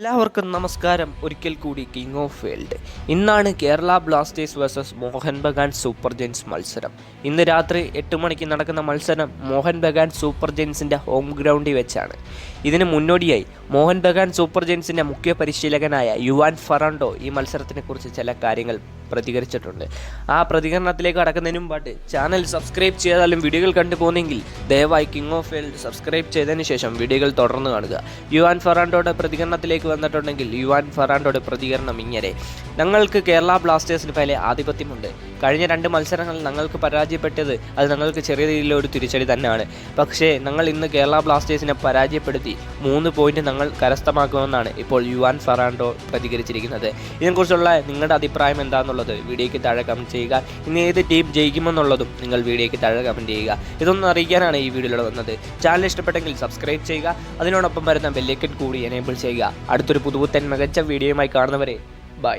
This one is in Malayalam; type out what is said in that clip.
എല്ലാവർക്കും നമസ്കാരം. ഒരിക്കൽ കൂടി കിങ് ഓഫ് വേൾഡ് ഇന്നാണ് Kerala blasters versus Mohun Bagan super giants മത്സരം. ഇന്ന് രാത്രി എട്ട് മണിക്ക് നടക്കുന്ന മത്സരം മോഹൻ ബഗാൻ സൂപ്പർ ജെയിൻസിന്റെ ഹോം ഗ്രൗണ്ടിൽ വെച്ചാണ്. ഇതിന് മുന്നോടിയായി മോഹൻ ബഗാൻ സൂപ്പർ ജെയിൻസിന്റെ മുഖ്യ പരിശീലകനായ യുവാൻ ഫറാണ്ടോ ഈ മത്സരത്തിനെക്കുറിച്ച് ചില കാര്യങ്ങൾ പ്രതികരിച്ചിട്ടുണ്ട്. ആ പ്രതികരണത്തിലേക്ക് കടക്കുന്നതിന് മുമ്പായിട്ട് ചാനൽ സബ്സ്ക്രൈബ് ചെയ്താലും വീഡിയോകൾ കണ്ടു പോകുന്നെങ്കിൽ ദയവായി കിങ് ഓഫ് വേൾഡ് സബ്സ്ക്രൈബ് ചെയ്തതിന് ശേഷം വീഡിയോകൾ തുടർന്ന് കാണുക. യുവാൻ ഫറാണ്ടോയുടെ പ്രതികരണത്തിലേക്ക് വന്നിട്ടുണ്ടെങ്കിൽ യുവാൻ ഫെറാൻഡോയുടെ പ്രതികരണം ഇങ്ങനെ. ഞങ്ങൾക്ക് കേരള ബ്ലാസ്റ്റേഴ്സിന് മേലെ ആധിപത്യമുണ്ട്. കഴിഞ്ഞ രണ്ട് മത്സരങ്ങളിൽ ഞങ്ങൾക്ക് പരാജയപ്പെട്ടത് അത് ഞങ്ങൾക്ക് ചെറിയ രീതിയിലുള്ള ഒരു തിരിച്ചടി തന്നെയാണ്. പക്ഷേ ഞങ്ങൾ ഇന്ന് കേരള ബ്ലാസ്റ്റേഴ്സിനെ പരാജയപ്പെടുത്തി മൂന്ന് പോയിന്റ് ഞങ്ങൾ കരസ്ഥമാക്കുമെന്നാണ് ഇപ്പോൾ യുവാൻ ഫെറാൻഡോ പ്രതികരിച്ചിരിക്കുന്നത്. ഇതിനെക്കുറിച്ചുള്ള നിങ്ങളുടെ അഭിപ്രായം എന്താണെന്നുള്ളത് വീഡിയോയ്ക്ക് താഴെ കമന്റ് ചെയ്യുക. ഇനി ഏത് ടീം ജയിക്കുമെന്നുള്ളതും നിങ്ങൾ വീഡിയോയ്ക്ക് താഴെ കമന്റ് ചെയ്യുക. ഇതൊന്നും അറിയിക്കാനാണ് ഈ വീഡിയോയിൽ വന്നത്. ചാനൽ ഇഷ്ടപ്പെട്ടെങ്കിൽ സബ്സ്ക്രൈബ് ചെയ്യുക. അതിനോടൊപ്പം വരുന്ന ബെല്ലേക്കൻ കൂടി എനേബിൾ ചെയ്യുക. അടുത്തൊരു പുതുപുത്തൻ മികച്ച വീഡിയോയുമായി കാണുന്നവരെ ബൈ.